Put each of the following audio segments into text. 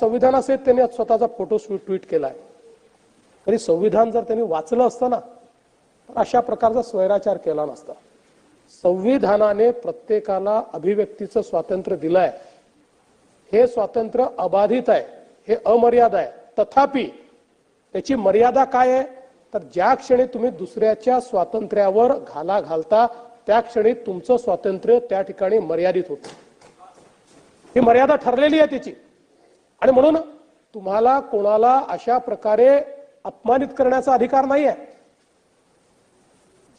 संविधानासहित त्यांनी स्वतःचा photo tweet केलाय. तरी संविधान जर त्यांनी वाचलं असतं ना तर अशा प्रकारचा स्वैराचार केला नसता. संविधानाने प्रत्येकाला अभिव्यक्तीचं स्वातंत्र्य दिलंय. हे स्वातंत्र्य अबाधित आहे हे अमर्याद आहे. तथापि त्याची मर्यादा काय आहे? तर ज्या क्षणी तुम्ही दुसऱ्याच्या स्वातंत्र्यावर घाला घालता त्या क्षणी तुमचं स्वातंत्र्य त्या ठिकाणी मर्यादित होतं. ही मर्यादा ठरलेली आहे त्याची. आणि म्हणून तुम्हाला कोणाला अशा प्रकारे अपमानित करण्याचा अधिकार नाही आहे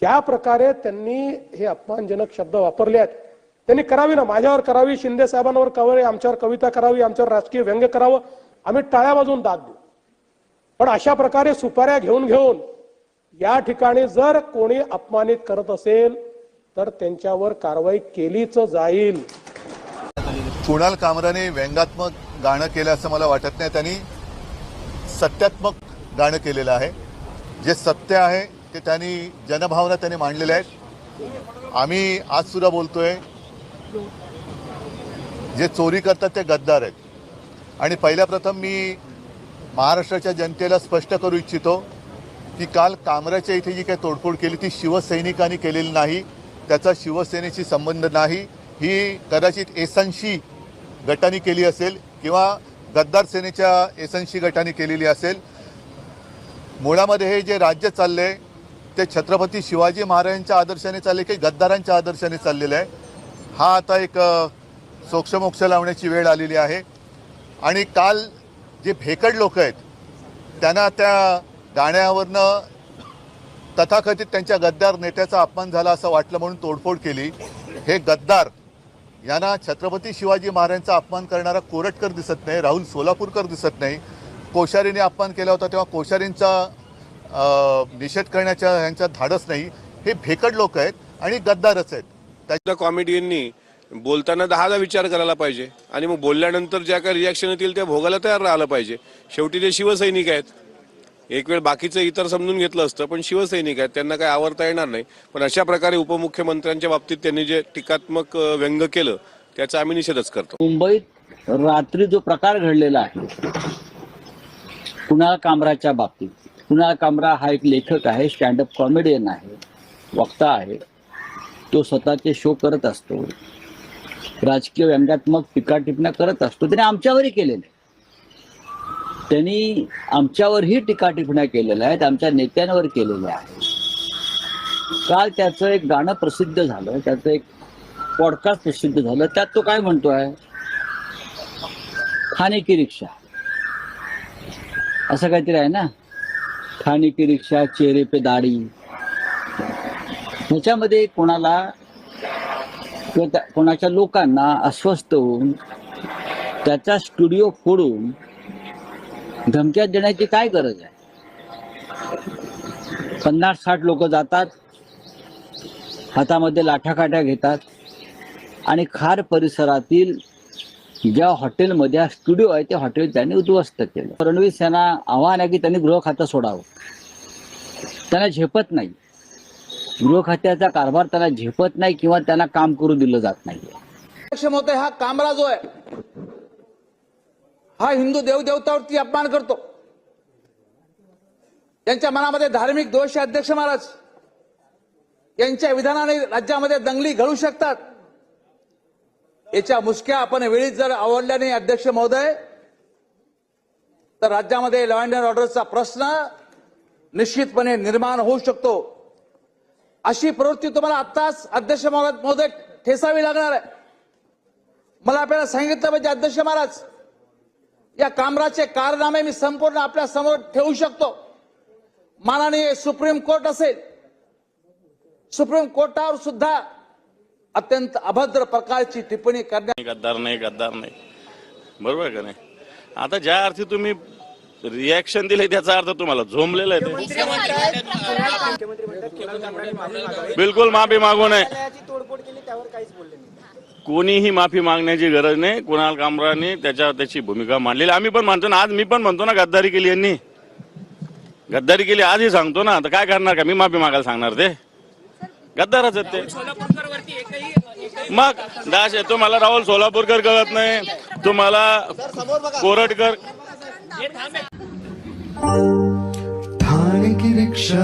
ज्या प्रकारे त्यांनी हे अपमानजनक शब्द वापरले आहेत त्यांनी करावी ना. माझ्यावर करावी शिंदे साहेबांवर करावी आमच्यावर कविता करावी आमच्यावर राजकीय व्यंग्य करावं आम्ही टाळ्या बाजून दाद देऊ. पण अशा प्रकारे सुपाऱ्या घेऊन घेऊन या ठिकाणी जर कोणी अपमानित करत असेल तर त्यांच्यावर कारवाई केलीच जाईल. कुणाल कामराने व्यंगात्मक गाणं केलं असं मला वाटत नाही. त्यांनी सत्यात्मक गाणं केलेलं आहे. जे सत्य आहे ते त्यांनी जनभावना त्यांनी मांडलेल्या आहेत. आम्ही आज सुद्धा बोलतोय जे चोरी करतात ते गद्दार आहेत. आणि पहिल्या प्रथम मी महाराष्ट्राच्या जनतेला स्पष्ट करू इच्छितो की काल कामराच्या इथे जी काही तोडफोड केली ती शिवसैनिकांनी केलेली नाही. त्याचा शिवसेनेशी संबंध नाही. ही कदाचित एसनशी गटाने केली असेल किंवा गद्दार सेनेच्या एसनशी गटाने केलेली असेल. मुळामध्ये हे जे राज्य चाललंय ते छत्रपती शिवाजी महाराजांच्या आदर्शाने चालले की गद्दारांच्या आदर्शाने चाललेलं आहे. हा आता एक सोक्षमोक्ष लावण्याची वेळ आलेली आहे. आणि काल जे भेकड लोक आहेत त्यांना त्या गाण्यावरनं तथाकथित त्यांच्या गद्दार नेत्याचा अपमान झाला असं वाटलं म्हणून तोडफोड केली. हे गद्दार यांना छत्रपती शिवाजी महाराजांचा अपमान करणारा कोरटकर दिसत नाही राहुल सोलापूरकर दिसत नाही. कोश्यारीने अपमान केला होता तेव्हा कोश्यारींचा निषेध करण्याच्या यांचा धाडस नाही. हे भेकड लोक आहेत आणि गद्दारच आहेत. त्याच्या कॉमेडियननी बोलताना दहादा विचार करायला पाहिजे आणि मग बोलल्यानंतर ज्या काही रिॲक्शन येतील त्या भोगायला तयार राहिलं पाहिजे. शेवटी ते शिवसैनिक आहेत. एक वेळ बाकीचं इतर समजून घेतलं असतं पण शिवसैनिक आहेत त्यांना काही आवडता येणार नाही. पण अशा प्रकारे उपमुख्यमंत्र्यांच्या बाबतीत त्यांनी जे टीकात्मक व्यंग केलं त्याचा आम्ही निषेधच करतो. मुंबईत रात्री जो प्रकार घडलेला आहे कुणाल कामराच्या बाबतीत? कुणाल कामरा हा एक लेखक आहे स्टँडअप कॉमेडियन आहे वक्ता आहे. तो स्वतःचे शो करत असतो. राजकीय व्यंगात्मक टीका टिपण्या करत असतो. त्याने आमच्यावरही केलेले. त्यांनी आमच्यावरही टीका टिपण्या केलेल्या आहेत आमच्या नेत्यांवर केलेल्या आहेत. काल त्याचं एक गाणं प्रसिद्ध झालं त्याचं एक पॉडकास्ट प्रसिद्ध झालं त्यात तो काय म्हणतोय? खाने की रिक्षा. असं काहीतरी आहे ना? खाने की रिक्षा चेहरे पे दाढी. ह्याच्यामध्ये कोणाला किंवा कोणाच्या लोकांना अस्वस्थ होऊन त्याचा स्टुडिओ फोडून धमक्या देण्याची काय गरज आहे? पन्नास साठ लोक जातात हातामध्ये लाठाकाठ्या घेतात आणि खार परिसरातील ज्या हॉटेलमध्ये हा स्टुडिओ आहे ते हॉटेल त्यांनी उद्ध्वस्त केलं. फडणवीस यांना आव्हान आहे की त्यांनी गृह खातं सोडावं. त्यांना झेपत नाही. गृह खात्याचा कारभार त्यांना झेपत नाही किंवा त्यांना काम करू दिलं जात नाही. हा कामरा जो आहे हा हिंदू देवदेवतावरती अपमान करतो. यांच्या मनामध्ये धार्मिक दोष अध्यक्ष महाराज. यांच्या विधानाने राज्यामध्ये दंगली घडू शकतात. याच्या मुसक्या आपण वेळीच जर आवडल्याने अध्यक्ष महोदय तर राज्यामध्ये लॉ अँड ऑर्डरचा प्रश्न निश्चितपणे निर्माण होऊ शकतो. अशी प्रवृत्ती तुम्हाला आत्ताच अध्यक्ष महोदय महोदय ठेसावी लागणार आहे. मला आपल्याला सांगितलं पाहिजे अध्यक्ष महाराज या कामराचे कारनामे मी संपूर्ण आपल्यासमोर ठेवू शकतो. माननीय सुप्रीम कोर्ट असेल सुप्रीम कोर्टावर सुद्धा अत्यंत अभद्र प्रकारची टिप्पणी करण्यात नाही, गद्दार नाही गद्दार नाही. बरोबर आहे का नाही? आता ज्या अर्थी तुम्ही रिॲक्शन दिले त्याचा अर्थ तुम्हाला झोंबलेला आहे. बिलकुल माफी मागू नये. कोणीही माफी मागण्याची गरज नाही कुणाल कामराने त्याच्या त्याची भूमिका मांडलेली. आम्ही पण मानतो ना आज मी पण म्हणतो ना गद्दारी केली यांनी. गद्दारी केली आजही सांगतो ना तर काय करणार का? मी माफी मागायला सांगणार ते. गद्दारच आहेत ते. मग दाश येतो मला राहुल सोलापूरकर कळत नाही तुम्हाला कोरटकर ठाणे की रिक्षा।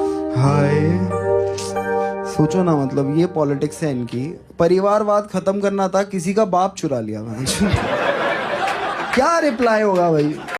हाय। सोचो ना मतलब ये पॉलिटिक्स है इनकी। परिवारवाद खत्म करना था, किसी का बाप चुरा लिया क्या रिप्लाई होगा भाई?